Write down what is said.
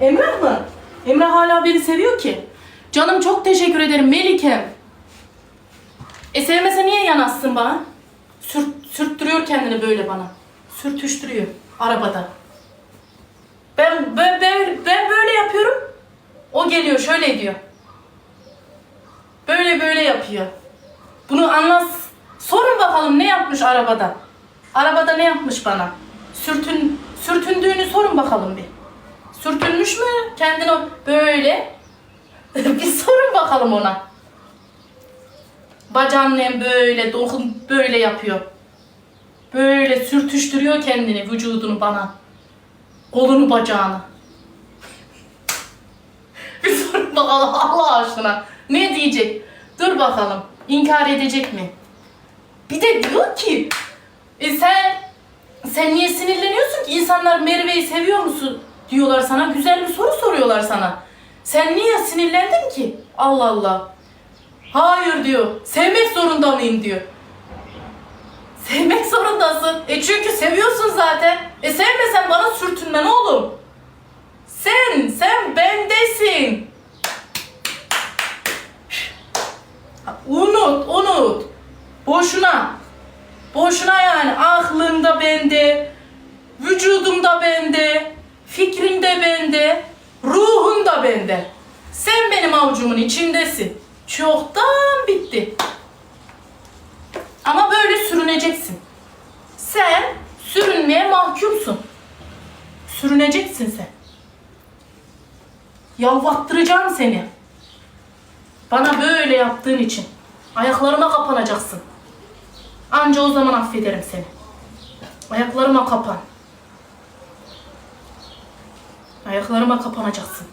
Emrah mı? Emrah hala beni seviyor ki. Canım çok teşekkür ederim Melikem. E sevmese niye yanaşsın bana? Sürt, sürttürüyor kendini böyle bana. Sürtüştürüyor arabada. Ben, ben, ben, ben böyle yapıyorum. O geliyor şöyle diyor. Böyle böyle yapıyor. Bunu anlas. Sorun bakalım ne yapmış arabada. Arabada ne yapmış bana? Sürtün, sürtündüğünü sorun bakalım bir. Sürtünmüş mü? Kendini böyle. bir sorun bakalım ona. Bacağının hem böyle dokun böyle yapıyor. Böyle sürtüştürüyor kendini, vücudunu bana. Kolunu bacağını. bir sorun bakalım Allah aşkına. Ne diyecek? Dur bakalım. İnkar edecek mi? Bir de diyor ki e sen sen niye sinirleniyorsun ki? İnsanlar Merve'yi seviyor musun diyorlar sana. Güzel bir soru soruyorlar sana. Sen niye sinirlendin ki? Allah Allah. Hayır diyor. Sevmek zorunda mıyım diyor. Sevmek zorundasın. E çünkü seviyorsun zaten. E sevmesen bana sürtünme ne oğlum. Sen, sen bendesin. Unut, unut. Boşuna. Boşuna yani aklımda bende, vücudumda bende, fikrimde bende, ruhum da bende. Sen benim avucumun içindesin. Çoktan bitti. Ama böyle sürüneceksin. Sen sürünmeye mahkumsun. Sürüneceksin sen. Yalvattıracağım seni. Bana böyle yaptığın için. Ayaklarıma kapanacaksın. Anca o zaman affederim seni. Ayaklarıma kapan. Ayaklarıma kapanacaksın.